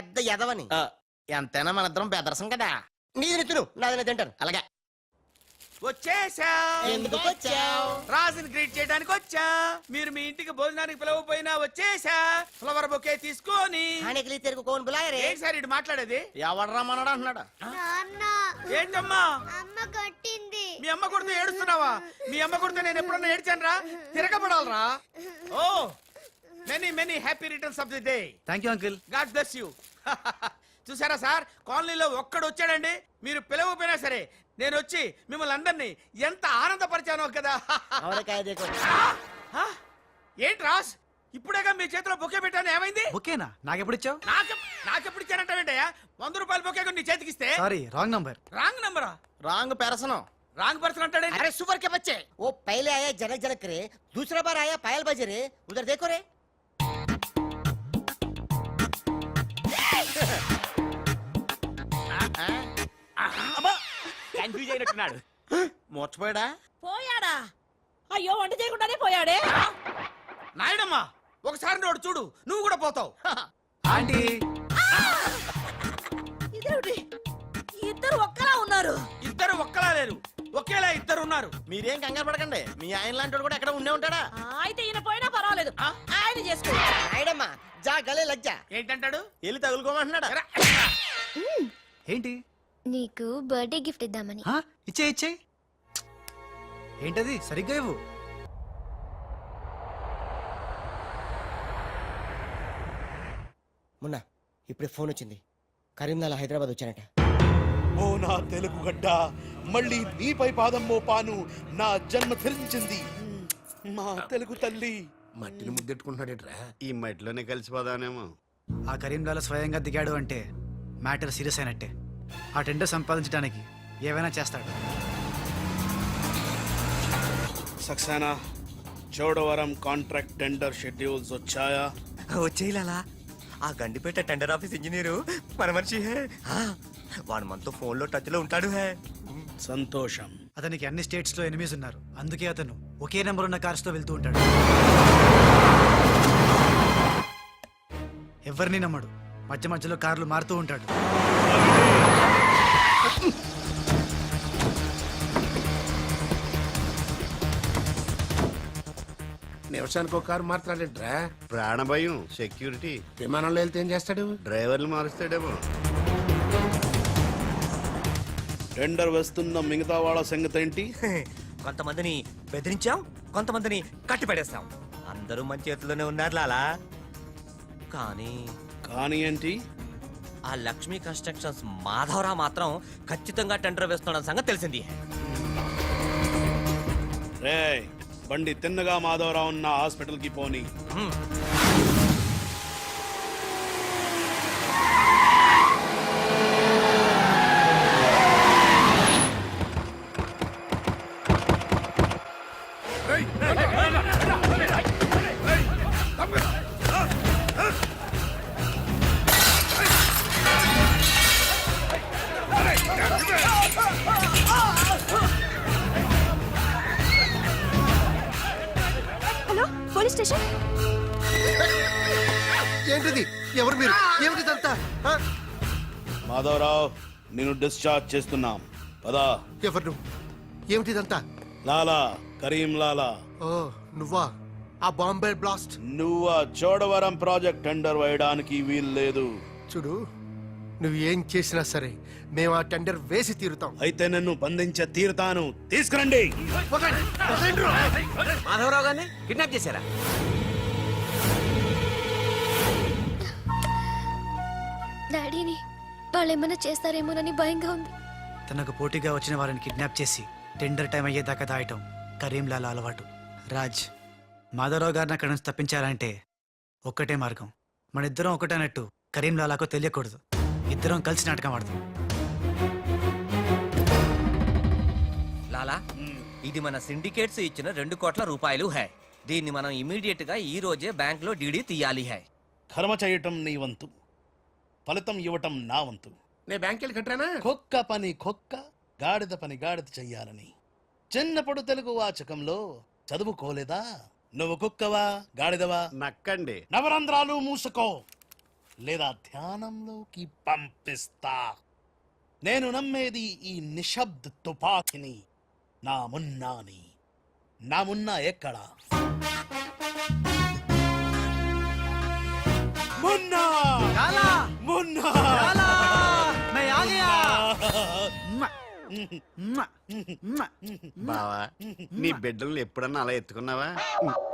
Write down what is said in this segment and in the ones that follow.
పెద్ద ఎదవని. ఎంతైనా మనద్దరం బెదరసం కదా. నీది నెత్తును నాది తింటాను. అలాగా. వచ్చేసా ఎందుకు వచ్చావు? రాజుని గ్రీట్ చేయడానికి వచ్చా. మీరు మీ ఇంటికి భోజనానికి పిలవపోయినా వచ్చేసా ఫ్లవర్ బొకే తీసుకొని. ఆనెకిలి తెరుకు కోన్ బులాయరే. సార్ ఇటు మాట్లాడేది? ఎవడరా మనడా అంటున్నాడా? ఏంటమ్మా? అమ్మ కొట్టింది. మీ అమ్మ కొడుతూ ఏడుస్తున్నావా? మీ అమ్మ కొడుతూ నేను ఎప్పుడన్నా ఏడ్చాను రా తిరగబడాలరా? ఓ many many happy return of the day thank you uncle God bless you చూసారా సార్ కాలనీలో ఒక్కడు వచ్చాడండి మీరు పిలవపోయినా సరే నేను వచ్చి మిమ్మల్ని అందరినీ ఎంత ఆనందపరిచానో కదా और क्या है देखो ఆ? ఏంటి రాస్ ఇప్పుడేగా మీ చేతిలో బొకే పెట్టాను ఏమైంది ఓకేనా నాకెప్పుడు ఇచ్చావు నాకు నాకెప్పుడు ఇచ్చానంటావేంటయ్యా వంద రూపాయల బొకే కొని నీ చేతికిస్తే sorry wrong number wrong నంబరా wrong person wrong person అంటాడే अरे सुपर के बच्चे वो पहले आया जनक जनक रे दूसरा बार आया पायल बजे रे उधर देखो रे కన్ఫ్యూజ్ అయినట్టున్నాడు. మోర్చిపోయాడా? పోయాడా? అయ్యో వంట చేయకుండానే పోయాడే? నాయుడమ్మా ఒకసారి నోడు చూడు నువ్వు కూడా పోతావు. ఆంటీ. ఇదేమిటి? ఇద్దరు ఒక్కలా ఉన్నారు. ఇద్దరు ఒక్కలా లేరు. ఒకేలా ఇద్దరు ఉన్నారు. మీరేం కంగారు పడకండి. మీ ఆయన లాంటి కూడా ఎక్కడ ఉండే ఉంటాడా? ఆ, అయితే ఈయన పోయినా పర్వాలేదు. ఆయన చేసుకో. నాయుడమ్మా జా గలే లజ్జా. ఏంటంటాడు? వెళ్ళి తగులుకోమంటున్నాడా. ఏంటి? నీకు బర్త్డే గిఫ్ట్ ఇద్దామని. ఆ, ఇచ్చే ఇచ్చే. ఏంటది? సరిగ్గా ఇవ్వు. మొన్న ఇప్పుడే ఫోన్ వచ్చింది. కరీంనాలా హైదరాబాద్ వచ్చానట. ఓ నా తెలుగు గడ్డ మళ్ళీ నీపై పాదం మోపాను నా జన్మ ధరించింది. మా తెలుగు తల్లి. మట్టిని ముద్దెట్టుకుంటున్నాడేట్రా. ఈ మట్టిలోనే కలిసిపోదానేమో ఆ కరీంలాలో స్వయంగా దిగాడు అంటే మ్యాటర్ సీరియస్ అయినట్టే. ఆ టెండర్ సంపాదించడానికి ఏవైనా చేస్తాడు. Saxena Chodavaram contract tender schedules వచ్చాయా? వచ్చేయాలా ఆ గండిపేట టెండర్ ఆఫీస్ ఇంజనీరు మన మనిషి హే. ఆ, వాడు మనతో ఫోన్లో టచ్లో ఉంటాడు హే. సంతోషం. అతనికి అన్ని స్టేట్స్లో ఎనిమిస్ ఉన్నారు. అందుకే అతను ఒకే నెంబర్ ఉన్న కార్స్తో వెళ్తూ ఉంటాడు. ఎవరిని నమ్మడు. మధ్య మధ్యలో కార్లు మారుతూ ఉంటాడు. నిమిషానికి ఒక కారు మాట్లాడేట్రా? ప్రాణభయం సెక్యూరిటీ విమానంలో వెళ్తే ఏం చేస్తాడు? డ్రైవర్లు మారుస్తాడేమో. టెండర్ వేస్తున్న మిగతా వాళ్ళ సంగతి ఏంటి? కొంతమందిని బెదిరించాం కొంతమందిని కట్టి పడేస్తాం అందరూ మన చేతిలోనే ఉన్నారు లాలా. కానీ కానీ ఏంటి? ఆ లక్ష్మీ కన్స్ట్రక్షన్స్ మాధవరావు మాత్రం ఖచ్చితంగా టెండర్ వేస్తున్న సంగతి తెలిసింది. రే బండి తిన్నగా మాధవరావు ఉన్న హాస్పిటల్కి పోని మాధవరావు నేను డిశ్చార్జ్ చేస్తున్నాం. పదా. ఎవరు? ఏమిటిదంతా? లాలా కరీం లాలా. ఓ నువ్వా? ఆ బాంబే బ్లాస్ట్? నువ్వు? చోడవరం ప్రాజెక్ట్ టెండర్ వేయడానికి వీలు లేదు. చూడు నువ్వు ఏం చేసినా సరే మేము ఆ టెండర్ వేసి తీరుతాం. అయితే నన్ను బంధించ తీరుతాను. తీసుకురండి. మాధవరావు గారిని కిడ్నాప్ చేశారా? డాడీని వాళ్ళు ఏమైనా చేస్తారేమోనని భయంగా ఉంది. తనకు పోటీగా వచ్చిన వారిని కిడ్నాప్ చేసి టెండర్ టైం అయ్యేదాకా దాయటం కరీంలాల అలవాటు. రాజ్ మాధవరావు గారిని అక్కడి నుంచి తప్పించాలంటే ఒక్కటే మార్గం. మన ఇద్దరం ఒకటన్నట్టు కరీంలాలాకు తెలియకూడదు. ఇద్దరం కలిసి నాటకం ఆడదాం. లాలా ఇది మన సిండికేట్స్ ఇచ్చిన రెండు కోట్ల రూపాయలు హై. దీన్ని మనం ఇమీడియట్గా ఈ రోజే బ్యాంక్లో డీడీ తీయాలి హై. కర్మ చేయటం నీ వంతు. ఫలితం ఇవ్వటం నా వంతు. నేను బ్యాంక్ వెళ్ళి కట్టానా? కుక్క పని కుక్క గాడిద పని గాడిద చెయ్యాలని. చిన్నప్పుడు తెలుగు వాచకంలో చదువుకోలేదా? నువ్వు కుక్కవా గాడిదవా? నక్కండి. నవరంధ్రాలు మూసుకో. లేదా ధ్యానంలోకి పంపిస్తా. నేను నమ్మేది ఈ నిశ్శబ్ద తుపాకిని నా మున్నాని. నా మున్నా ఎక్కడ? మున్నా! లాలా మున్నా లాలా मैं आ गया మ్మ, మ్మ, మ్మ. బావా నీ బిడ్డల్ని ఎప్పుడన్నా అలా ఎత్తుకున్నావా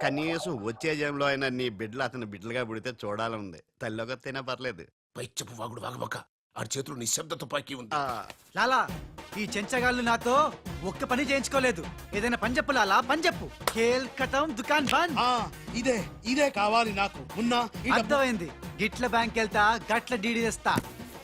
కనీసం వచ్చే జంలో అయినా నీ బిడ్డలు అతని బిడ్డలుగా పుడితే చూడాలనుంది తల్లిలోకి తినా పర్లేదు పైచ్చపు వాగుడు వాగబక్క ఆడి చేతిలో నిశ్శబ్ద తుపాకీ ఉంది. లాలా ఈ చెంచగాళ్ళు నాతో ఒక్క పని చేయించుకోలేదు. ఏదైనా పని చెప్పు లాలా పని చెప్పు. ఖేల్ కటం దుకాన్ బంద్. ఆ, ఇదే ఇదే కావాలి నాకు. మున్నా ఈ డబ్బు- అర్థమైంది. గిట్ల బ్యాంక్ వెళ్తా గట్ల డీడీ తెస్తా.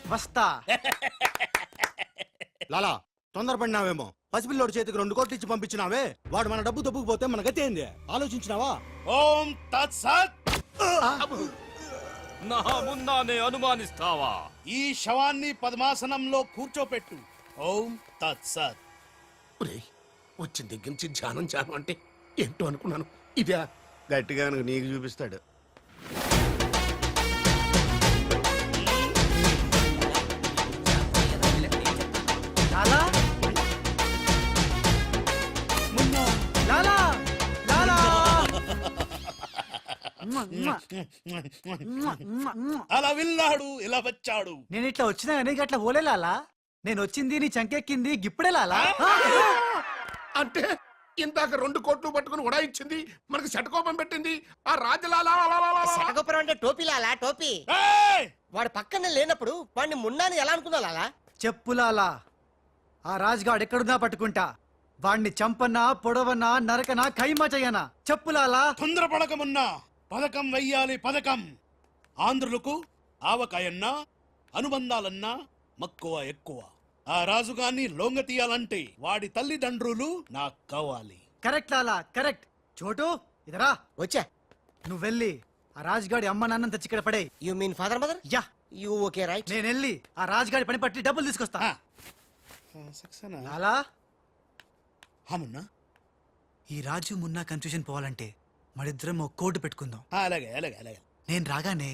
వస్తా. లాలా తొందరపడినావేమో. పసిపిల్లోడి చేతికి రెండు కోట్లు ఇచ్చి పంపించినావే. వాడు మన డబ్బు దొబ్బుకుపోతే మన గతి ఏంది? ఆలోచించినావా? ఓం తత్సత్. నా ముందానే అనుమానిస్తావా? ఈ శవాన్ని పద్మాసనంలో కూర్చోపెట్టు. ఓం తత్సత్ వచ్చిన దగ్గర నుంచి ధ్యానం ధ్యానం అంటే ఏంటో అనుకున్నాను. ఇదే. గట్టిగా నీకు చూపిస్తాడు. అలా వెళ్ళాడు ఇలా వచ్చాడు. నేను ఇట్లా వచ్చినా కానీ గట్ల పోలే లాలా. నేను వచ్చింది నీ చంకెక్కింది గిప్పుడే లాలా? అంటే ఇందాక రెండు కోట్లు పట్టుకుని ఉడాయించింది మనకి శటకోపం పెట్టింది. ఆ రాజలాలా అంటే టోపీ లాలా టోపీ? ఏయ్! వాడు పక్కన లేనప్పుడు వాడిని మున్నాని ఎలా అనుకున్నా లాలా? చెప్పు లాలా. ఆ రాజుగాడు ఎక్కడున్నా పట్టుకుంటా. వాణ్ణి చంపనా పొడవనా నరకనా ఖైమా చెయ్యనా చెప్పు లాలా. తొందరపడకమున్నా. పథకం వెయ్యాలి పథకం. ఆంధ్రులకు ఆవకాయన్నా అనుబంధాలన్నా మక్కువ ఎక్కువ. ఆ రాజుగాన్ని లొంగ తీయాలంటే వాడి తల్లిదండ్రులు నాకు కావాలి. Correct Lala correct. చోటు ఇదరా. వచ్చా. నువ్వు వెళ్ళి ఆ రాజుగాడి అమ్మ నాన్న తెచ్చి ఇక్కడ పడే you mean father mother yeah. You okay right నేను వెళ్ళి ఆ రాజుగాడి పని పట్టి డబ్బులు తీసుకొస్తా? లాలా. అవునా? ఈ రాజు మున్నా కన్ఫ్యూజన్ పోవాలంటే మరిద్దరం ఒక కోడ్ పెట్టుకుందాం. ఆ, అలాగే అలాగే అలాగే. నేను రాగానే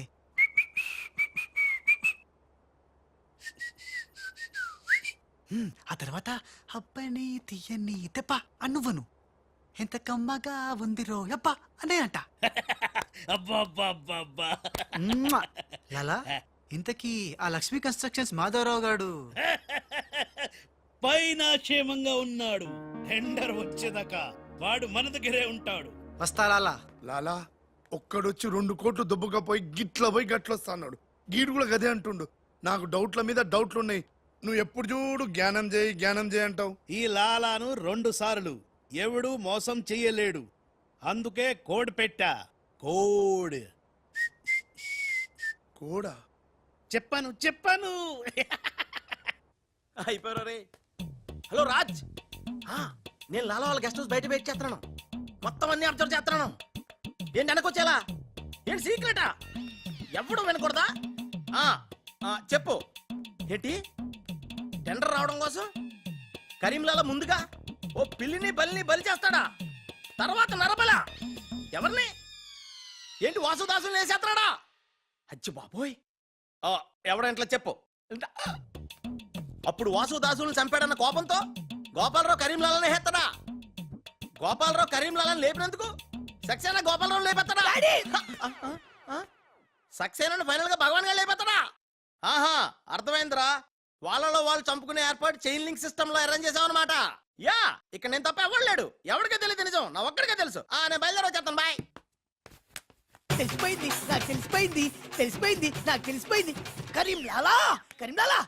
హ్మ్, ఆ తర్వాత అబ్బని తీయని తెప్ప అన్నువ్వను ఎంత కమ్మగా ఉంది రో యప్ప అనే అంట. అబ్బా అబ్బా అబ్బా అబ్బా మ్మ్. లాలా ఇంతకీ ఆ లక్ష్మీ కన్స్ట్రక్షన్స్ మాధవరావు గాడు పైన క్షేమంగా ఉన్నాడు. టెండర్ వచ్చేదాకా వాడు మన దగ్గరే ఉంటాడు. వస్తా లాలా. లాలా ఒక్కడొచ్చి రెండు కోట్లు దుబ్బకపోయి గిట్ల పోయి గట్లొస్తాడు గీడు కూడా గదే అంటుండు. నాకు డౌట్ల మీద డౌట్లు ఉన్నాయి నువ్వు ఎప్పుడు చూడు జ్ఞానం చేయి జ్ఞానం చేయి అంటావు. ఈ లాలాను రెండు సార్లు. ఎవడు మోసం చెయ్యలేడు. అందుకే కోడ్ పెట్టా. కోడ్. కూడా? చెప్పాను చెప్పాను. అయిపోయారు రే? హలో రాజ్. ఆ, నేను లాలా వాళ్ళ గెస్ట్ హౌస్ బయట వెయిట్ చేస్తున్నాను. మొత్తం అన్ని అబ్జర్వ్ చేస్తున్నాను. ఏంటి వెనకొచ్చేలా ఏంటి సీక్రెటా? ఎవడు వినకూడదా? ఆ, చెప్పు. ఏంటి? టెండర్ రావడం కోసం? కరీంలాల ముందుగా? ఓ పిల్లిని బలిని బలి చేస్తాడా? తర్వాత నరబల. ఎవరిని? ఏంటి వాసుదాసుని వేసేస్తాడా అచ్చి బాబోయ్. ఎవడంట్లా చెప్పు. అప్పుడు వాసుదాసుని చంపాడన్న కోపంతో గోపాలరావు కరీంలాలని హెత్తడా? గోపాలరావు కరీంలాలని లేపినందుకు సక్సేనా గోపాలరావు లేపెత్తడా? సక్సేనా ఫైనల్గా భగవాన్గా లేపెత్తడా? ఆహా అర్థమైందిరా. వాళ్ళలో వాళ్ళు చంపుకునే ఏర్పాటు చైన్ లింక్ సిస్టమ్లో అరేంజ్ చేసామన్నమాట యా ఇక్కడ నేను తప్ప ఎవరు లేడు. ఎవరికే తెలియదు నిజం. నా ఒక్కడికే తెలుసు. ఆ నేను బయలుదేరి వచ్చేస్తాను. బాయ్. తెలిసిపోయింది. నాకు తెలిసిపోయింది. తెలిసిపోయింది. నాకు తెలిసిపోయింది. కరీంలాలా? కరీంలాలా?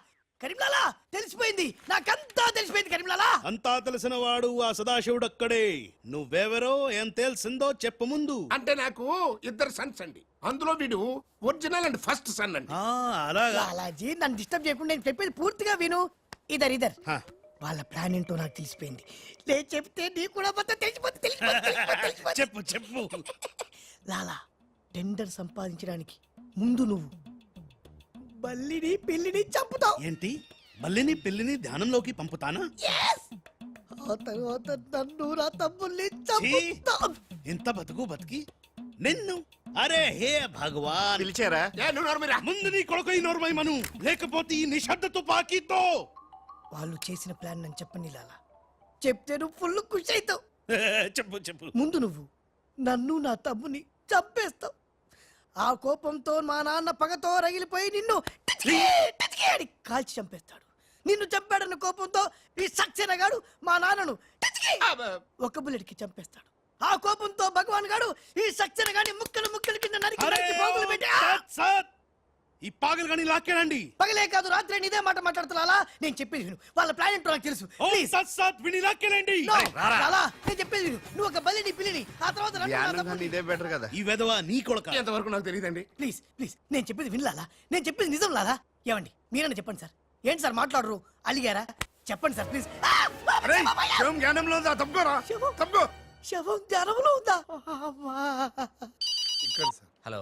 కరీంలాలా తెలిసిపోయింది. నాకంతా తెలిసిపోయింది కరీంలాలా. అంతా తెలిసిన వాడు ఆ సదాశివుడు అక్కడే నువ్వెవరో ఏం తెలిసిందో చెప్పు ముందు. అంటే నాకు ఇద్దరు సన్స్ అండి. అందులో వీడు ఒరిజినల్ అండ్ ఫస్ట్ సన్ అండి. ఆ, అలాగా. లాలాజీ నన్ను డిస్టర్బ్ చేయకుండా నేను చెప్పేది పూర్తిగా విను. ఇదర్ ఇదర్. హ. వాళ్ళ ప్లాన్ ఏంటో నాకు తెలిసిపోయింది. నేను చెప్తే నీకు కూడా మొత్తం తెలిసిపోతుంది తెలిసిపోతుంది, తెలిసిపోతుంది, తెలిసిపోతుంది. చెప్పు చెప్పు. లాలా టెండర్ సంపాదించడానికి ముందు నువ్వు బల్లిని పిల్లిని చంపుతావు. ఏంటి? మల్లిని పిల్లిని ధ్యానంలోకి పంపుతానా? ఆ తర్వాత నన్ను నా తమ్ముల్ని! చంపుతావు. ఇంత బతుకు బతికి నిన్ను అరే హే భగవాన్. పిలిచారా? ముందు నీ కొడుకు ఈ నోర్మై మను. లేకపోతే ఈ నిశ్శబ్ద తుపాకీతో వాళ్ళు చేసిన ప్లాన్ నన్ను చెప్పండి లాలా. చెప్తే నువ్వు ఫుల్ ఖుషి అవుతావు. చెప్పు చెప్పు. ముందు నువ్వు నన్ను నా తమ్ముని చంపేస్తావు. ఆ కోపంతో మా నాన్న పగతో రగిలిపోయి నిన్ను అని కాల్చి చంపేస్తాడు. నిన్ను చంపాడన్న కోపంతో ఈ సక్సేనా గాడు మా నాన్నను ఒక బుల్లెట్కి చంపేస్తాడు. ఆ కోపంతో భగవాన్ గాడు ఈ సక్సేనా గాని ముక్కలు ముక్కలు కింద నరికి పోగులు పెట్టి. ఈ పాగలు కానీ లాక్కేనండి. పగలే కాదు రాత్రి ఇదే మాట మాట్లాడుతున్నా నేను చెప్పేది విను. వాళ్ళ ప్లాన్ ఏంటో నాకు తెలుసు. ఓ Please. సత్ సత్ విని లాక్కేనండి. No, లాలా, నేను చెప్పేది విను. నువ్వు ఒక బలిని పిల్లిని ఆ తర్వాత ఇదే బెటర్ కదా. ఈ వెధవ నీ కొడుక. ఎంతవరకు నాకు తెలియదండి. ప్లీజ్ ప్లీజ్ నేను చెప్పేది వినలాలా నేను చెప్పేది నిజం లాలా. ఏమండి మీరన్నా చెప్పండి సార్. ఏంటి సార్ మాట్లాడరు? అలిగారా? చెప్పండి సార్ ప్లీజ్ జ్ఞానంలో తప్పుకోరా. శవం? శవం జ్వరంలో ఉందా? అమ్మా. ఇక్కడ సార్. హలో.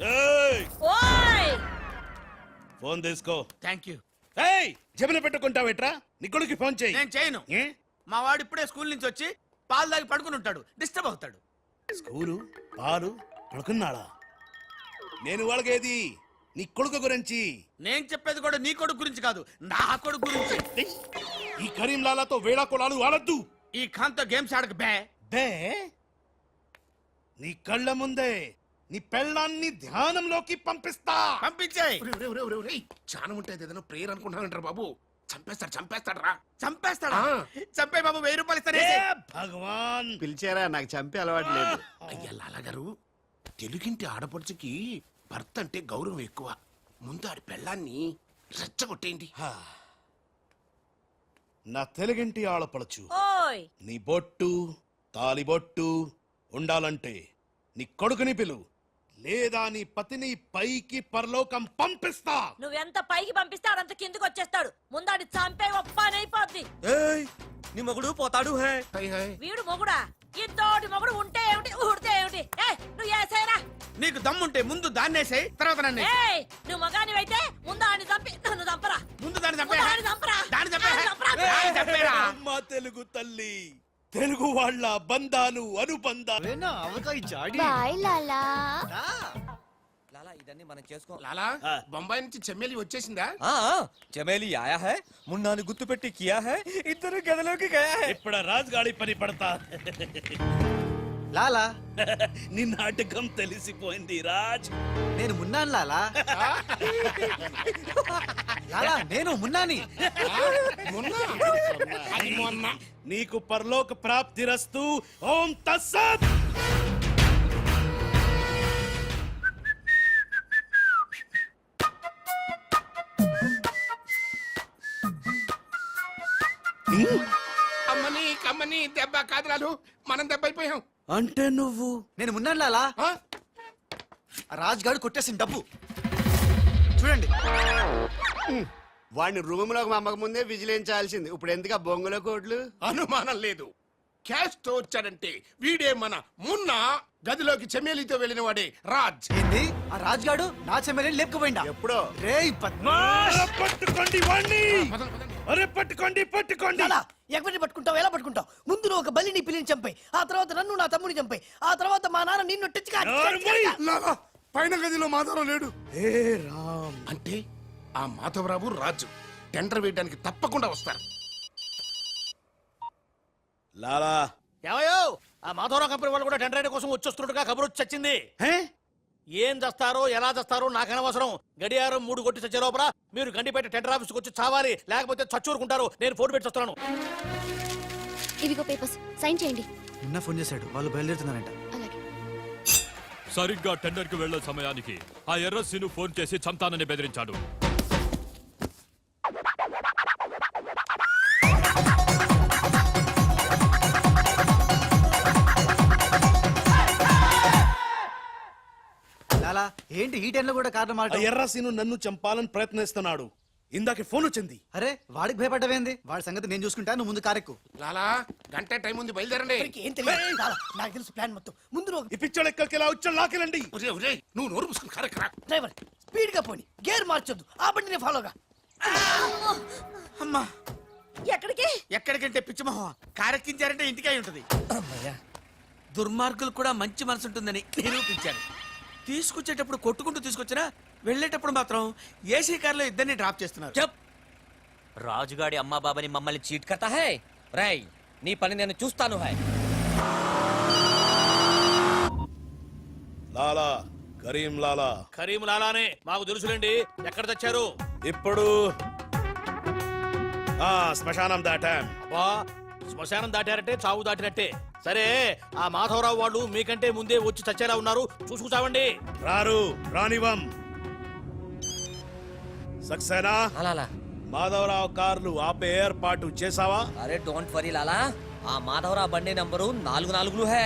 ఏయ్, ఫోన్ తీసుకో. Thank you. ఏయ్! జబిన పెట్టుకుంటావేట్రా నీ కొడుకు ఫోన్ చేయి. నేను చేయను. ఏ? మా వాడు ఇప్పుడే స్కూల్ నుంచి వచ్చి పాలు తాగి పడుకుని ఉంటాడు. డిస్టర్బ్ అవుతాడు. స్కూలు పాలు పడుకున్నాడా? నేను వాళ్ళకేది? నీ కొడుకు గురించి. నేను చెప్పేది కూడా నీ కొడుకు గురించి కాదు నా కొడుకు గురించి. ఏయ్, ఈ కరీంలాలాతో వేళా కొలాలు ఆడద్దు. ఈ ఖాన్తో గేమ్స్ ఆడక బే. బే? నీ కళ్ళ ముందే నీ పెళ్ళాన్ని ధ్యానంలోకి పంపిస్తా. పంపించేయ్ చాలా ఉంటుంది ఏదైనా ప్రేయర్ అనుకుంటానంటారు బాబు? చంపేస్తాడు చంపేస్తాడు రా. చంపేస్తాడా? చంపే బాబు వెయ్యి రూపాయలు ఇస్తానే ఏ భగవాన్! పిలిచారా? నాకు చంపే అలవాటు లేదు. అయ్యా లాలగారు తెలుగింటి ఆడపడుచుకి భర్త అంటే గౌరవం ఎక్కువ. ముందు ఆడి పెళ్ళాన్ని రెచ్చగొట్టేయండి. నా తెలుగింటి ఆడపడచ్చు నీ బొట్టు తాలిబొట్టు ఉండాలంటే నీ కొడుకుని పిలు. లేదా నీ పతిని పైకి పరలోకం పంపిస్తా. నువ్వెంత పైకి పంపిస్తే ఆడంత కిందకి వచ్చేస్తాడు. ముందాడి చంపే ఒప్ప అయిపోద్ది. ఏయ్, నీ మొగుడు పోతాడు హే. High high. వీడు మొగుడా? ఇంతోటి మొగుడు ఉంటే ఏమిటి? ఊడితే ఏమిటి? ఏయ్ నువ్వు ఏసైనా నీకు దమ్ముంటే ముందు దాన్నేసాయి తర్వాత నన్ను ఏయ్ నువ్వు మగానివైతే ముందు ఆడిని చంపి నన్ను చంపరా. ముందు దాన్ని చంపే ఆడిని చంపరా. దాన్ని చంపే. దాన్ని చంపేరా. అమ్మ తెలుగు తల్లి. తెలుగు వాళ్ళ బంధాలు అనుబంధాలు. బాయ్ లాలా. లాలా ఇదన్నీ మనం చేసుకో లాలా బొంబాయి నుంచి చెమ్మేలి వచ్చేసిందా? చమేలి ఆయా హై మున్నాను గుర్తు పెట్టి కియా హై ఇద్దరు గదిలోకి గయా హై. ఇప్పుడు రాజుగాడి పని పడతా. లాలా. నీ నాటకం తెలిసిపోయింది రాజ్. నేను మున్నాను లాలా. లాలా నేను మున్నాని. నీకు పరలోక ప్రాప్తిరస్తు ఓం తస్సత్. అమ్మని కమ్మని దెబ్బ కాదురాలు మనం దెబ్బ అయిపోయాం. అంటే నువ్వు? నేను? ఆ? రాజుగాడు కొట్టేసిన డబ్బు. చూడండి. వాడిని రూమ్లోకి మమ్మక ముందే విజిలించాల్సింది ఇప్పుడు ఎందుకు ఆ బొంగులో కోట్లు అనుమానం లేదు. క్యాష్తో వచ్చాడంటే వీడే మన మున్న గదిలోకి చెమ్మేలితో వెళ్ళిన వాడే రాజ్. ఏంది? ఆ రాజుగాడు నా చెమ్మెల్ని లేపుకుపోయిందా ఎప్పుడో. రేయ్ పద్మా పట్టుకోండి వాణ్ణి! అరే పట్టుకోండి పట్టుకోండి! ఎవరిని పట్టుకుంటావు? ఎలా పట్టుకుంటావు? ముందు నువ్వు ఒక బలిని పిల్లిని చంపాయి. ఆ తర్వాత నన్ను నా తమ్ముని చంపాయి. ఆ తర్వాత మా నాన్న నిన్ను. లాలా పైన గదిలో మాధవరావు లేడు. ఏ రామ్. అంటే ఆ మాధవరావు రాజు టెండర్ వేయడానికి తప్పకుండా వస్తారు. లాలా. ఏమయ్యో? ఆ మాధవరావు కంపెనీ వాళ్ళు కూడా టెండర్ కోసం వచ్చేస్తున్నట్టుగా కబురు వచ్చి చచ్చింది. హే? ఏం చేస్తారో ఎలా చేస్తారో నాకు అనవసరం. గడియారం మూడు కొట్టి చచ్చే లోపల మీరు గండిపేట టెండర్ ఆఫీస్కి వచ్చి చావాలి లేకపోతే చచ్చూరుకుంటారు. నేను ఫోన్ పెట్టి వస్తున్నాను. ఇవిగో పేపర్స్ సైన్ చేయండి. నిన్న ఫోన్ చేశాడు వాళ్ళు బయలుదేరుతున్నారంట. అలాగే. సరిగ్గా టెండర్కి వెళ్ళే సమయానికి ఆ ఎర్రస్సీను ఫోన్ చేసి చంతానని బెదిరించాడు. ఏంటి ఈ టైంలో కూడా కారణం మాట ఎర్రసీను నన్ను చంపాలని ప్రయత్నిస్తున్నాడు. ఇందాక ఫోన్ వచ్చింది. అరే వాడికి భయపడ్డవేంది? వాడి సంగతి నేను చూసుకుంటా నువ్వు ముందు కారెక్కు. లాలా గంట టైం ఉంది బయలుదేరండి. ఏం తెలియదు. చాలా, నాకు తెలుసు ప్లాన్ మొత్తం. ముందు నువ్వు ఈ పిచ్చోడు ఎక్కడికి ఇలా వచ్చాడు లాకెళ్ళండి ఒరేయ్, ఒరేయ్, నువ్వు నోరు మూసుకుని కరెక్ట్ డ్రైవర్ స్పీడ్గా పోని గేర్ మార్చొద్దు. ఆ బండిని ఫాలోగా అమ్మా! ఎక్కడికి? ఎక్కడికంటే పిచ్చిమొహం కారెక్కించారంటే ఇంటికి అయి ఉంటది దుర్మార్గులు కూడా మంచి మనసు ఉంటుందని నిరూపించారు. తీసుకొచ్చేటప్పుడు కొట్టుకుంటూ తీసుకొచ్చినా వెళ్ళేటప్పుడు మాత్రం ఏసీ కార్లో ఇద్దరిని డ్రాప్ చేస్తున్నారు. చెప్. రాజుగాడి అమ్మా బాబాని మమ్మల్ని చీట్ కర్తా హై? రై నీ పని నేను చూస్తాను హై. లాలా కరీం లాలా. కరీం లాలానే మాకు తెలుసులేండి ఎక్కడ తెచ్చారు? ఇప్పుడు ఆ శ్మశానం దాటాం. అబ్బా శ్మశానం దాటారంటే చావు దాటినట్టే. సరే ఆ మాధవరావు వాళ్ళు మీకంటే ముందే వచ్చి చచ్చేలా ఉన్నారు. చూసుకుంటామండి రారు రానివం సక్సేనా? అలాలా మాధవరావు కార్లు ఆపే ఏర్పాటు చేసావా అరే డోంట్ వరీ లాలా. ఆ మాధవరావు బండి నంబరు నాలుగు నాలుగులు హై.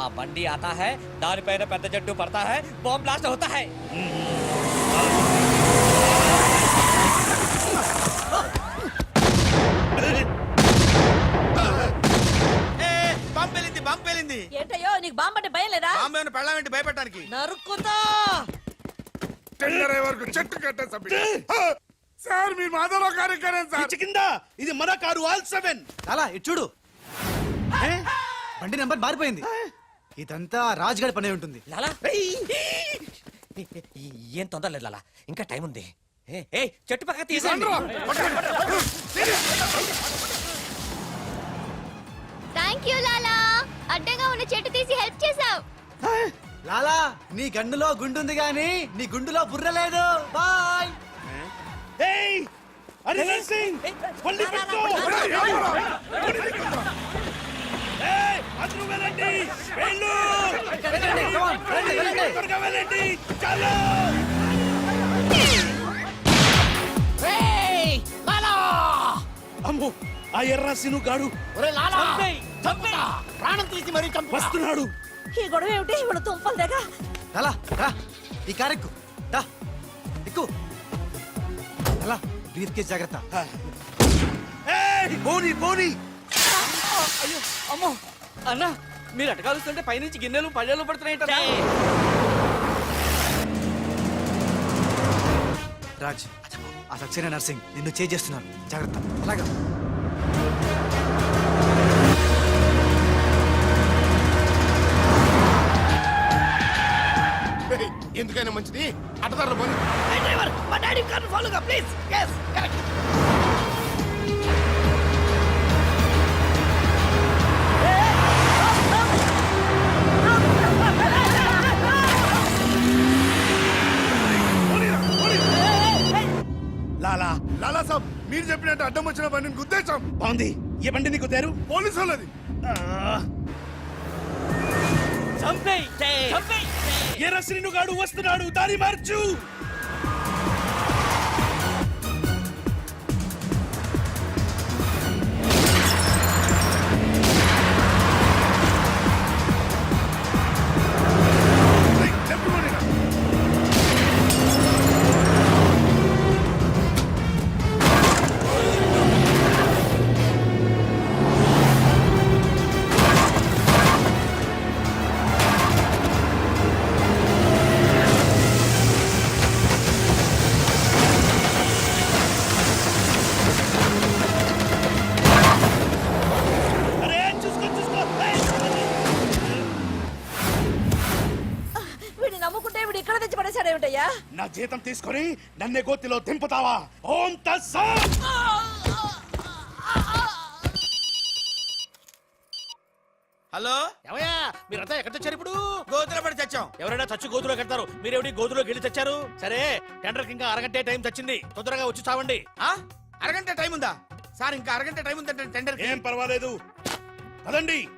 ఆ బండి ఆతా హై దానిపైన పెద్ద జట్టు పడతా హై బాంబ్ బ్లాస్ట్ అవుతా హై ఏ బాంబు పేలింది. బాంబు పేలింది ఏంటయ్యో నీకు బాంబు అంటే భయం లేదా? బాంబు ఏమైనా పెళ్ళామేంటి భయపెట్టడానికి? నరుక్కుతా. వరకు చెట్టు కట్టేసా సార్ మీ మాధవరావు కార్యక్రమం పిచ్చి కింద ఇది మన కారు ఆల్ సెవెన్. లాలా ఇటు చూడు. ఏ? బండి నెంబర్ మారిపోయింది. ఇదంతా రాజుగాడి పనే ఉంటుంది. లాలా? ఏం తొందర లేదు లాలా. ఇంకా టైం ఉంది. ఏ ఏ చెట్టు పక్క తీసండి థ్యాంక్ యూ లాలా. అడ్డగా ఉన్న చెట్టు తీసి హెల్ప్ చేసావు లాలా నీ గన్నులో గుండుంది గాని నీ గుండులో బుర్ర లేదు. బాయ్. ఏయ్ హరిహర్ సింగ్ పల్లి పెట్టు. ఏయ్ అందరూ వెళ్ళండి. వెళ్ళు. త్వరగా వెళ్ళండి. చాలు. అమ్మో ఆ ఎర్రసిను గాడు ప్రాణం తీసి మరీ చంపు వస్తున్నాడు. ఈ గొడవ ఏమిటి? ఇవాళ తుంపలు దగ్గర. లాలా రా ఈ కారెక్కు రా ఎక్కు. లాలా బ్రీత్ కేస్ జాగ్రత్త. పోనీ పోనీ. అమ్మో. అన్న మీరు అటకాలుస్తుంటే పైనుంచి గిన్నెలు పళ్ళెలు పడుతున్నాయి రాజ్ ఆ సక్సేనా నర్సింగ్ నిన్ను చేస్తున్నాను జాగ్రత్త. అలాగా. ఎందుకైనా మంచిది? అటదారులు పోనీ డ్రైవర్ మా daddy car ఫాలోగా please yes correct Lala. Lala సాబ్ మీరు చెప్పినట్టు అడ్డం వచ్చిన బండిని గుద్దేశాం బాగుంది. ఏ బండి నీకు తేరు పోలీసు వాళ్ళది. ఎర్రసిను శ్రీనుగాడు వస్తున్నాడు దారి మార్చు! జీతం తీసుకొని నన్నే గోతిలో దింపుతావా? ఓం తస్సా హలో? ఏమయ్యా మీరంతా ఎక్కడ తెచ్చారు ఇప్పుడు? గోతుల పడి చచ్చాం. ఎవరైనా చచ్చి గోతులో కడతారు. మీరేమిటి గోతులోకి వెళ్ళి తెచ్చారు సరే టెండర్కి ఇంకా అరగంటే టైం తెచ్చింది తొందరగా వచ్చి చావండి. ఆ? అరగంట టైం ఉందా? సార్ ఇంకా అరగంట టైం ఉందంటే టెండర్ ఏం పర్వాలేదు. పదండి.